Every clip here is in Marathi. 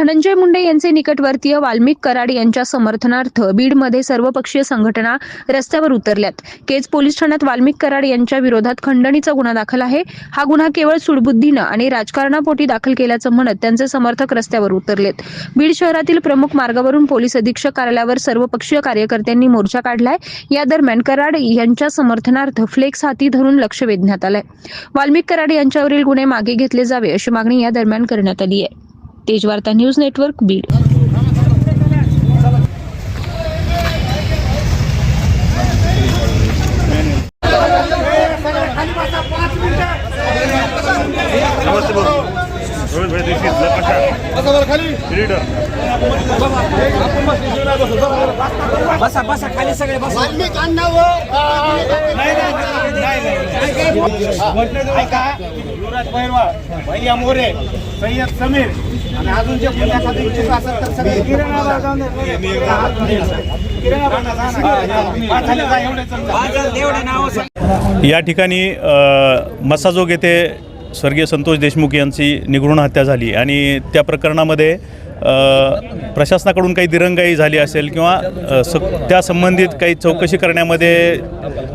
धनंजय मुंडे यांचे निकटवर्तीय वाल्मिक कराड यांच्या समर्थनार्थ बीडमध्ये सर्वपक्षीय संघटना रस्त्यावर उतरल्यात. केज पोलीस ठाण्यात वाल्मिक कराड यांच्या विरोधात खंडणीचा गुन्हा दाखल आहे. हा गुन्हा केवळ सुडबुद्धीनं आणि राजकारणापोटी दाखल केल्याचं म्हणत त्यांचे समर्थक रस्त्यावर उतरलेत. बीड शहरातील प्रमुख मार्गावरून पोलीस अधीक्षक कार्यालयावर सर्वपक्षीय कार्यकर्त्यांनी मोर्चा काढलाय. या दरम्यान कराड यांच्या समर्थनार्थ फ्लेक्स हाती धरून लक्ष वेधण्यात आलंय. वाल्मिक कराड यांच्यावरील गुन्हे मागे घेतले जावे अशी मागणी या दरम्यान करण्यात आली आहे. Tejvarta news network Beed. नमस्ते भाऊ रोहित भाई दीक्षित नकाशा लीडर बसा बसा खाली सगळे बसा. ऐका युवराज पैरवा भैया मोरे सय्यद समीर आणि अजून जे पुण्यासाठी इच्छुक असेल तर सगळे किराणा एवढे नाव या ठिकाणी मसाजोग येथे स्वर्गीय संतोष देशमुख यांची निगृण हत्या झाली आणि त्या प्रकरणामध्ये प्रशासनाकडून काही दिरंगाई झाली असेल किंवा स त्या संबंधित काही चौकशी करण्यामध्ये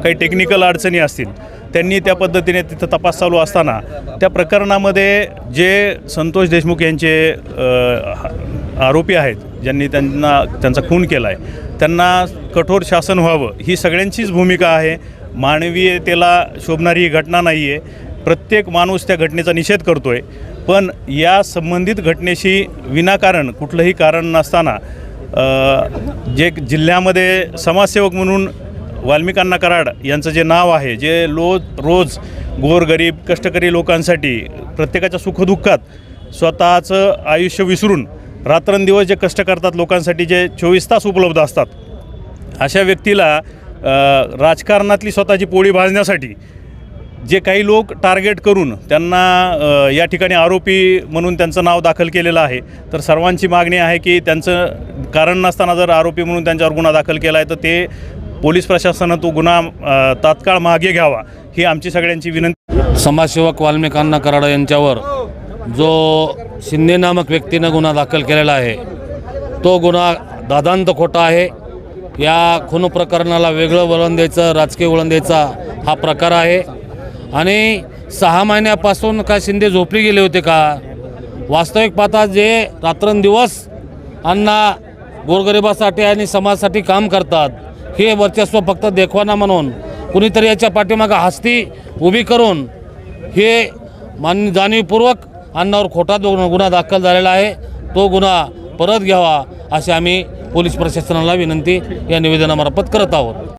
काही टेक्निकल अडचणी असतील त्यांनी त्या पद्धतीने तिथं तपास चालू असताना त्या प्रकरणामध्ये जे संतोष देशमुख यांचे आरोपी आहेत ज्यांनी त्यांना त्यांचा खून केला आहे त्यांना कठोर शासन व्हावं ही सगळ्यांचीच भूमिका आहे. मानवीयतेला शोभणारी ही घटना नाही आहे प्रत्येक माणूस त्या घटनेचा निषेध करतो आहे पण या संबंधित घटनेशी विनाकारण कुठलंही कारण नसताना जे जिल्ह्यामध्ये समाजसेवक म्हणून वाल्मिकांना कराड यांचं जे नाव आहे जे लो रोज गोरगरीब कष्टकरी लोकांसाठी प्रत्येकाच्या सुखदुःखात स्वतःचं आयुष्य विसरून रात्रंदिवस जे कष्ट करतात लोकांसाठी जे चोवीस तास उपलब्ध असतात अशा व्यक्तीला राजकारणातली स्वतःची पोळी भाजण्यासाठी जे काही लोक टार्गेट करून त्यांना या ठिकाणी आरोपी म्हणून त्यांचं नाव दाखल केलेलं आहे तर सर्वांची मागणी आहे की त्यांचं कारण नसताना जर आरोपी म्हणून त्यांच्यावर गुन्हा दाखल केला आहे तर ते पोलीस प्रशासनानं तो गुन्हा तात्काळ मागे घ्यावा ही आमची सगळ्यांची विनंती. समाजसेवक वाल्मिकांना कराड यांच्यावर जो शिंदे नामक व्यक्तीनं गुन्हा दाखल केलेला आहे तो गुन्हा दादांत खोटा आहे. या खून प्रकरणाला वेगळं वळण द्यायचं राजकीय वळण द्यायचा हा प्रकार आहे. आणि सहा महिन्यापासून का शिंदे झोपली गेले होते का? वास्तविक पाहता जे रात्रंदिवस अण्णा गोरगरिबासाठी आणि समाजासाठी काम करतात हे वर्चस्व फक्त देखवाना म्हणून. कुणीतरी याच्या पाठीमागं हस्ती उभी करून हे मान जाणीवपूर्वक अन्नावर खोटा दो गुन्हा दाखल झालेला आहे. तो गुन्हा परत घ्यावा अशी आम्ही पोलीस प्रशासनाला विनंती या निवेदनामार्फत करत आहोत.